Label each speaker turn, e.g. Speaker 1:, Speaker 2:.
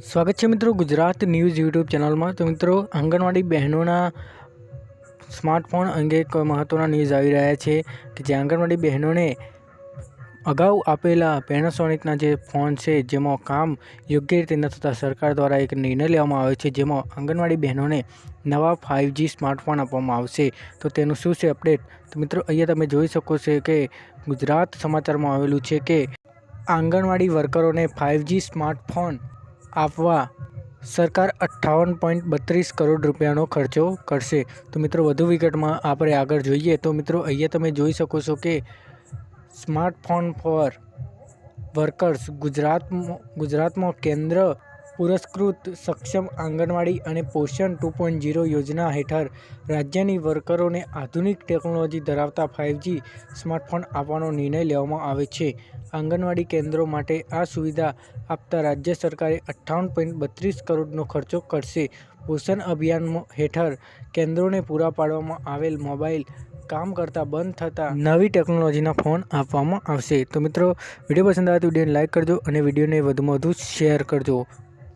Speaker 1: સ્વાગત છે મિત્રો ગુજરાત ન્યૂઝ યુટ્યુબ ચેનલમાં. તો મિત્રો, આંગણવાડી બહેનોના સ્માર્ટફોન અંગે એક મહત્ત્વના ન્યૂઝ આવી રહ્યા છે કે જે આંગણવાડી બહેનોને અગાઉ આપેલા પેનાસોનિકના જે ફોન છે, જેમાં કામ યોગ્ય રીતે ન થતાં સરકાર દ્વારા એક નિર્ણય લેવામાં આવ્યો છે, જેમાં આંગણવાડી બહેનોને નવા ફાઇવજી સ્માર્ટફોન આપવામાં આવશે. તો તેનું શું છે અપડેટ તો મિત્રો, અહીંયા તમે જોઈ શકો છો કે ગુજરાત સમાચારમાં આવેલું છે કે આંગણવાડી વર્કરોને ફાઇવજી સ્માર્ટફોન આપવા સરકાર અઠ્ઠાવન પોઈન્ટ બત્રીસ કરોડ રૂપિયાનો ખર્ચો કરશે. તો મિત્રો, વધુ વિગતમાં આપણે આગળ જોઈએ. તો મિત્રો, અહીંયા તમે જોઈ શકો છો કે સ્માર્ટફોન ફોર વર્કર્સ ગુજરાત ગુજરાતમાં કેન્દ્ર પુરસ્કૃત સક્ષમ આંગણવાડી અને પોષણ ટુ પોઈન્ટ ઝીરો યોજના હેઠળ રાજ્યની વર્કરોને આધુનિક ટેકનોલોજી ધરાવતા ફાઇવજી સ્માર્ટફોન આપવાનો નિર્ણય લેવામાં આવે છે. આંગણવાડી કેન્દ્રો માટે આ સુવિધા આપતા રાજ્ય સરકારે અઠ્ઠાવન પોઈન્ટ બત્રીસ કરોડનો ખર્ચો કરશે. પોષણ અભિયાન હેઠળ કેન્દ્રોને પૂરા પાડવામાં આવેલ મોબાઈલ કામ કરતાં બંધ થતાં નવી ટેકનોલોજીના ફોન આપવામાં આવશે. તો મિત્રો, વીડિયો પસંદ આવે તો વિડીયોને લાઇક કરજો અને વિડીયોને વધુમાં વધુ શેર કરજો.